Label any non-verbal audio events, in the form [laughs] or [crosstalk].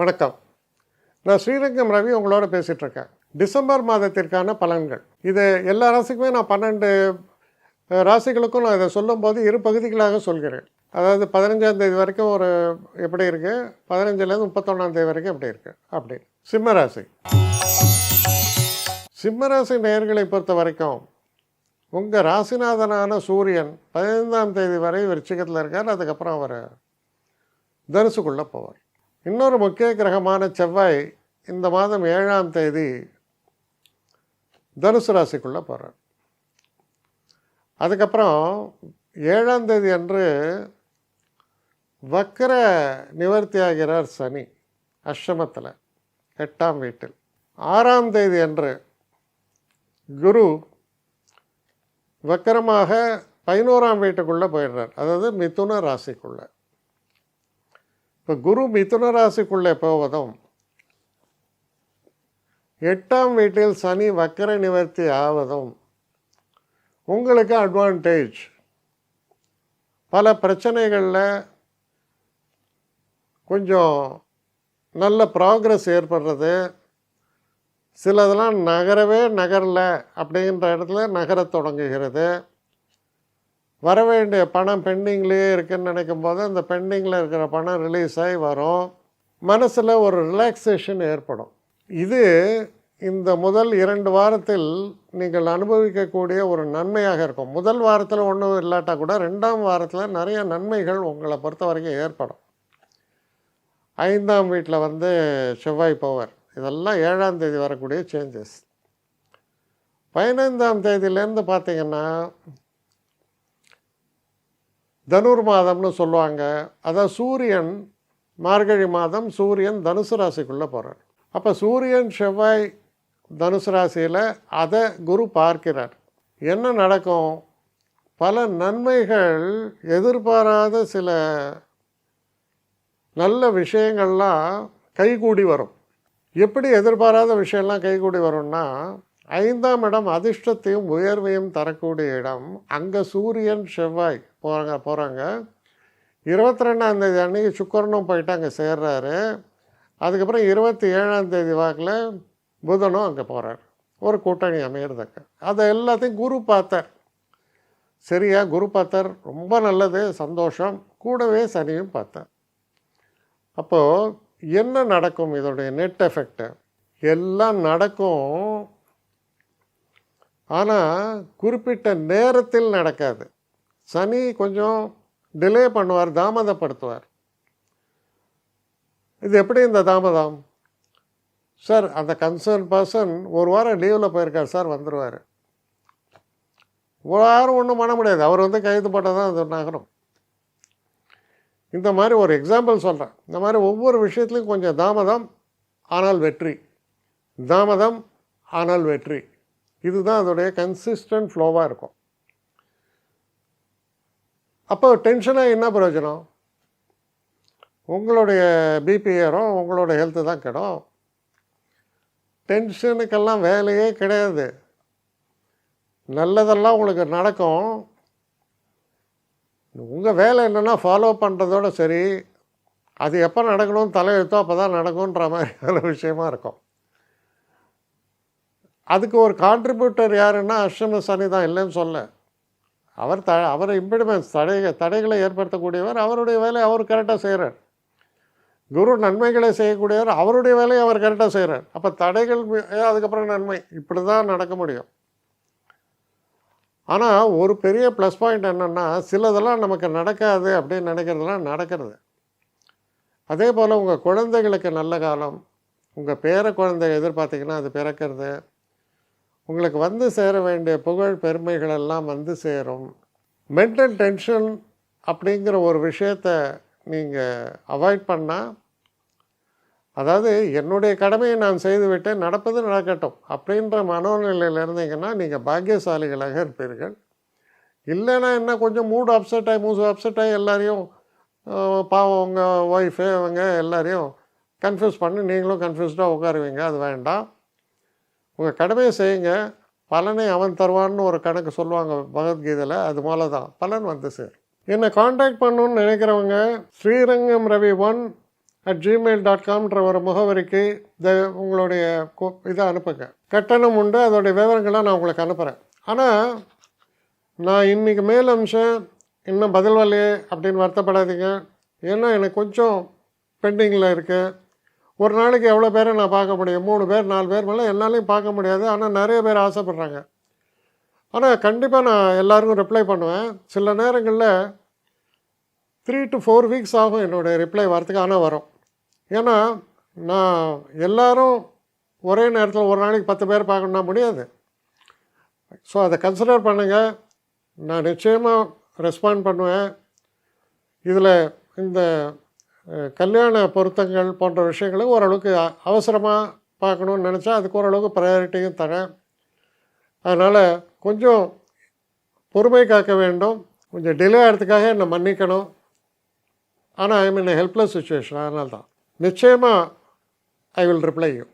வணக்கம். நான் ஸ்ரீரங்கம் ரவி உங்களோட பேசிகிட்டு இருக்கேன் டிசம்பர் மாதத்திற்கான பலன்கள். இது எல்லா ராசிக்குமே நான் பன்னெண்டு ராசிகளுக்கும் நான் இதை சொல்லும்போது இரு பகுதிகளாக சொல்கிறேன். அதாவது பதினஞ்சாம் தேதி வரைக்கும் ஒரு எப்படி இருக்குது பதினஞ்சுலேருந்து முப்பத்தொன்னாம் தேதி வரைக்கும் எப்படி இருக்குது அப்படி. சிம்ம ராசி. சிம்ம ராசி பொறுத்த வரைக்கும் உங்கள் ராசிநாதனான சூரியன் பதினைந்தாம் தேதி வரை விருச்சிகத்தில் இருக்கார். அதுக்கப்புறம் அவர் தனுசுக்குள்ளே போவார். இன்னொரு முக்கிய கிரகமான செவ்வாய் இந்த மாதம் ஏழாம் தேதி தனுசு ராசிக்குள்ளே போகிறார் அதுக்கப்புறம் ஏழாம் தேதி அன்று வக்கர நிவர்த்தி ஆகிறார் சனி அஷ்டமத்தில் எட்டாம் வீட்டில். ஆறாம் தேதி அன்று குரு வக்கரமாக பதினோராம் வீட்டுக்குள்ளே போயிடுறார். அதாவது மிதுன ராசிக்குள்ளே. இப்போ குரு மிதுன ராசிக்குள்ளே போவதும் எட்டாம் வீட்டில் சனி வக்கர நிவர்த்தி ஆவதும் உங்களுக்கு அட்வான்டேஜ் பல பிரச்சனைகளில் கொஞ்சம் நல்ல ப்ராக்ரஸ் ஏற்படுறது. சிலதெல்லாம் நகரவே நகரல அப்படின்ற இடத்துல நகரத் தொடங்குகிறது. வர வேண்டிய பணம் பெண்டிங்லேயே இருக்குதுன்னு நினைக்கும் போது அந்த பெண்டிங்கில் இருக்கிற பணம் ரிலீஸ் ஆகி வரும். மனசில் ஒரு ரிலாக்ஸேஷன் ஏற்படும். இது இந்த முதல் இரண்டு வாரத்தில் நீங்கள் அனுபவிக்கக்கூடிய ஒரு நன்மையாக இருக்கும். முதல் வாரத்தில் ஒன்றும் இல்லாட்டா கூட ரெண்டாம் வாரத்தில் நிறைய நன்மைகள் உங்களை பொறுத்த வரைக்கும் ஏற்படும். ஐந்தாம் வீட்டில் வந்து செவ்வாய் பவர் இதெல்லாம் ஏழாம் தேதி வரக்கூடிய சேஞ்சஸ் பதினைந்தாம் தேதியிலேருந்து பார்த்தீங்கன்னா தனுர் மாதம்னு சொல்லுவாங்க. அதான் சூரியன் மார்கழி மாதம் சூரியன் தனுசு ராசிக்குள்ளே போகிறார் அப்போ சூரியன் செவ்வாய் தனுசு ராசியில் அதை குரு பார்க்கிறார். என்ன நடக்கும்? பல நன்மைகள் எதிர்பாராத சில நல்ல விஷயங்கள்லாம் கைகூடி வரும். எப்படி எதிர்பாராத விஷயம்லாம் கைகூடி வரும்னா ஐந்தாம் இடம் அதிர்ஷ்டத்தையும் உயர்வையும் தரக்கூடிய இடம். அங்கே சூரியன் செவ்வாய் போகிறாங்க போகிறாங்க இருபத்தி ரெண்டாம் தேதி சுக்கரனும் போயிட்டு அங்கே சேர்றாரு. அதுக்கப்புறம் இருபத்தி ஏழாம் தேதி வாக்கில் புதனும் அங்கே போகிறார் ஒரு கூட்டணி அமையிறதுக்கு. அதை எல்லாத்தையும் குரு பார்த்தார். சரியா குரு பார்த்தார். ரொம்ப நல்லது சந்தோஷம். கூடவே சனியும் பார்த்தார். அப்போது என்ன நடக்கும்? இதோடைய நெட் எஃபெக்ட்டு எல்லாம் நடக்கும். ஆனால் குறிப்பிட்ட நேரத்தில் நடக்காது. சனி கொஞ்சம் டிலே பண்ணுவார் தாமதப்படுத்துவார். இது எப்படி இந்த தாமதம்? சார் அந்த கன்சர்ன் பர்சன் ஒரு வாரம் லீவில் போயிருக்கார் சார் வந்துடுவார் ஒரு ஒன்றும் பண்ண முடியாது. அவர் வந்து கைது போட்டால் தான் அது நகரும். இந்த மாதிரி ஒரு எக்ஸாம்பிள் சொல்கிறேன் இந்த மாதிரி ஒவ்வொரு விஷயத்துலையும் கொஞ்சம் தாமதம் ஆனால் வெற்றி. தாமதம் ஆனால் வெற்றி. இதுதான் அதோடைய கன்சிஸ்டன்ட் ஃப்ளோவாக இருக்கும். அப்போ டென்ஷனாக என்ன பிரயோஜனம்? உங்களுடைய பிபி ஏறும் உங்களோட ஹெல்த்து தான் கெடும். டென்ஷனுக்கெல்லாம் வேலையே கிடையாது. நல்லதெல்லாம் உங்களுக்கு நடக்கும். உங்கள் வேலை என்னென்னா ஃபாலோ பண்ணுறதோட சரி. அது எப்போ நடக்கணும்னு தலையெழுத்தோ அப்போ தான் நடக்கும்ன்ற மாதிரியான [laughs] விஷயமா இருக்கும். அதுக்கு ஒரு கான்ட்ரிபியூட்டர் யாருன்னா அஷ்டம சனி தான் இல்லைன்னு சொல்ல. அவர் த அவர் இம்பிடிமெண்ட்ஸ் தடை தடைகளை ஏற்படுத்தக்கூடியவர் அவருடைய வேலையை அவர் கரெக்டாக செய்கிறார் குரு நன்மைகளை செய்யக்கூடியவர் அவருடைய வேலையை அவர் கரெக்டாக செய்கிறார் அப்போ தடைகள் அதுக்கப்புறம் நன்மை? இப்படி தான் நடக்க முடியும். ஆனால் ஒரு பெரிய ப்ளஸ் பாயிண்ட் என்னென்னா சிலதெல்லாம் நமக்கு நடக்காது அப்படின்னு நினைக்கிறதெல்லாம் நடக்கிறது. அதே போல் உங்கள் குழந்தைகளுக்கு நல்ல காலம் உங்கள் பேர குழந்தை எதிர்பார்த்தீங்கன்னா அது பிறக்கிறது. உங்களுக்கு வந்து சேர வேண்டிய புகழ் பெருமைகள் எல்லாம் வந்து சேரும். மென்டல் டென்ஷன் அப்படிங்கிற ஒரு விஷயத்தை நீங்கள் அவாய்ட் பண்ணால் அதாவது என்னுடைய கடமையை நான் செய்துவிட்டேன் நடப்பது நடக்கட்டும் அப்படின்ற மனோநிலையில் இருந்தீங்கன்னா நீங்கள் பாக்கியசாலிகளாக இருப்பீர்கள். இல்லைன்னா என்ன கொஞ்சம் மூடு அப்செட் ஆகி மூசு அப்செட் ஆகி எல்லாரையும் பாவம் உங்கள் ஒய்ஃபு அவங்க எல்லாரையும் கன்ஃபியூஸ் பண்ணி நீங்களும் கன்ஃபியூஸ்டாக உட்காருவீங்க. அது வேண்டாம். உங்கள் கடமையை செய்யுங்க. பலனை அவன் தருவான்னு ஒரு கணக்கு சொல்லுவாங்க பகவத்கீதையில் அது போல தான் பலன் வந்து சேரும். என்னை காண்டாக்ட் பண்ணணும்னு நினைக்கிறவங்க Srirangam Ravi one at Gmail dot காம்ன்ற ஒரு முகவரிக்கு த உங்களுடைய கொ- இதை அனுப்புங்க. கட்டணம் உண்டு அதோடைய விவரங்களை நான் உங்களுக்கு அனுப்புகிறேன் ஆனால் நான் இன்றைக்கி மேல் அம்சம் இன்னும் பதில் வரலையே அப்படின்னு வருத்தப்படாதீங்க. ஏன்னா எனக்கு கொஞ்சம் பெண்டிங்கில் இருக்குது ஒரு நாளைக்கு எவ்வளோ பேரை நான் பார்க்க முடியும்? மூணு பேர் நாலு பேர் மேலே என்னாலையும் பார்க்க முடியாது. ஆனால் நிறைய பேர் ஆசைப்பட்றாங்க. ஆனால் கண்டிப்பாக நான் எல்லாருக்கும் ரிப்ளை பண்ணுவேன். சில நேரங்களில் த்ரீ டு ஃபோர் வீக்ஸ் ஆகும் என்னுடைய ரிப்ளை வரத்துக்கு. ஆனால் வரும். ஏன்னா நான் எல்லோரும் ஒரே நேரத்தில் ஒரு நாளைக்கு பத்து பேர் பார்க்கணுன்னா முடியாது. ஸோ அதை கன்சிடர் பண்ணுங்கள் நான் நிச்சயமாக ரெஸ்பாண்ட் பண்ணுவேன். இதில் இந்த கல்யாண பொருத்தங்கள் போன்ற விஷயங்களை ஓரளவுக்கு அவசரமாக பார்க்கணுன்னு நினச்சா அதுக்கு ஓரளவுக்கு ப்ரையாரிட்டியும் தரேன். அதனால் கொஞ்சம் பொறுமை காக்க வேண்டும். கொஞ்சம் டிலே ஆகிறதுக்காக என்னை மன்னிக்கணும். ஆனால் ஐ மீன் ஹெல்ப்லெஸ் சுச்சுவேஷன் அதனால தான் நிச்சயமாக ஐ வில் ரிப்ளை யூ